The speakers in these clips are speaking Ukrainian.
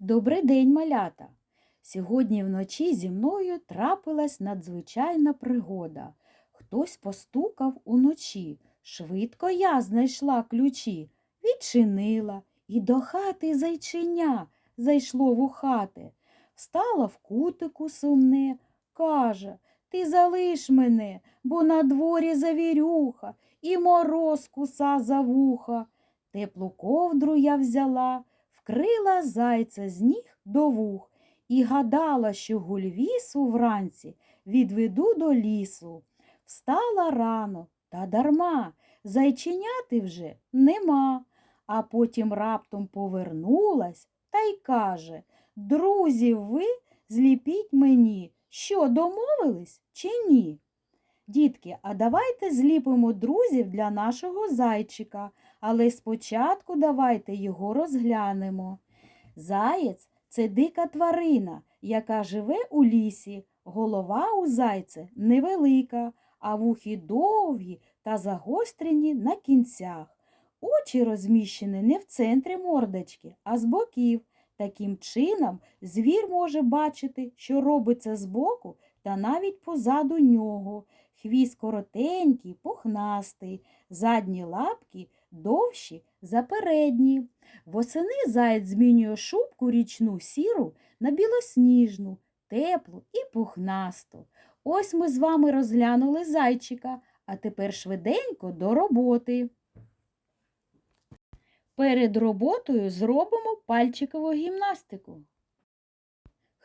Добрий день, малята! Сьогодні вночі зі мною трапилась надзвичайна пригода. Хтось постукав уночі. Швидко я знайшла ключі, відчинила, і до хати зайчиня зайшло в хати. Встала в кутику сумне, каже, ти залиш мене, бо на дворі завірюха, і мороз куса за вуха. Теплу ковдру я взяла, вкрила зайця з ніг до вух і гадала, що гульвісу вранці відведу до лісу. Встала рано, та дарма, зайченяти вже нема. А потім раптом повернулась та й каже Друзі, ви зліпіть мені, що домовились чи ні? Дітки, а давайте зліпимо друзів для нашого зайчика, але спочатку давайте його розглянемо. Заєць це дика тварина, яка живе у лісі. Голова у зайця невелика, а вухи довгі та загострені на кінцях. Очі розміщені не в центрі мордочки, а з боків. Таким чином звір може бачити, що робиться збоку та навіть позаду нього. Хвіст коротенький, пухнастий, задні лапки довші за передні. Восени заєць змінює шубку річну сіру на білосніжну, теплу і пухнасту. Ось ми з вами розглянули зайчика, а тепер швиденько до роботи. Перед роботою зробимо пальчикову гімнастику.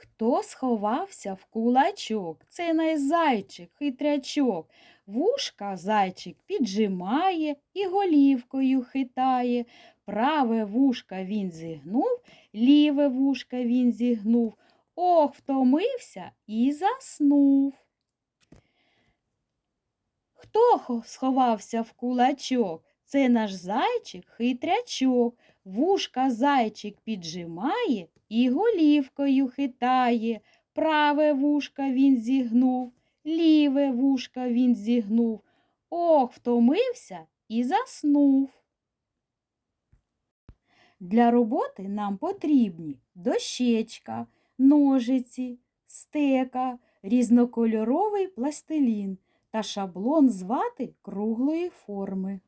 Хто сховався в кулачок? Це не зайчик, хитрячок. Вушка зайчик піджимає і голівкою хитає. Праве вушка він зігнув, ліве вушка він зігнув. Ох, втомився і заснув. Хто сховався в кулачок? Це наш зайчик хитрячок. Вушка зайчик піджимає і голівкою хитає. Праве вушка він зігнув, ліве вушка він зігнув. Ох, втомився і заснув. Для роботи нам потрібні дощечка, ножиці, стека, різнокольоровий пластилін та шаблон з вати круглої форми.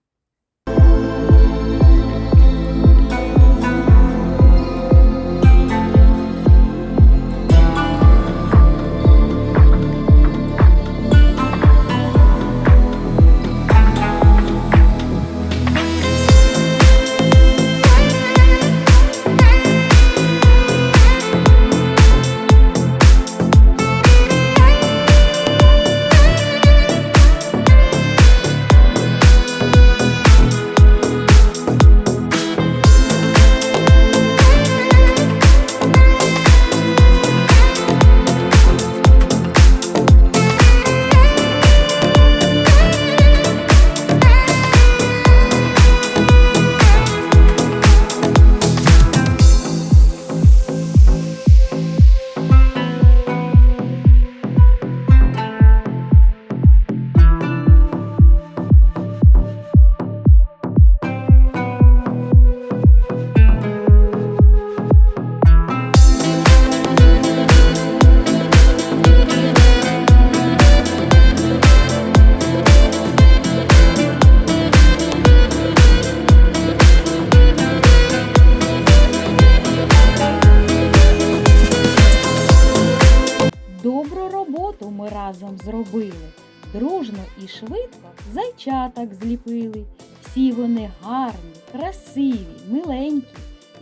Разом зробили. Дружно і швидко зайчаток зліпили. Всі вони гарні, красиві, миленькі.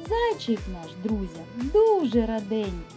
Зайчик наш, друзям, дуже раденький.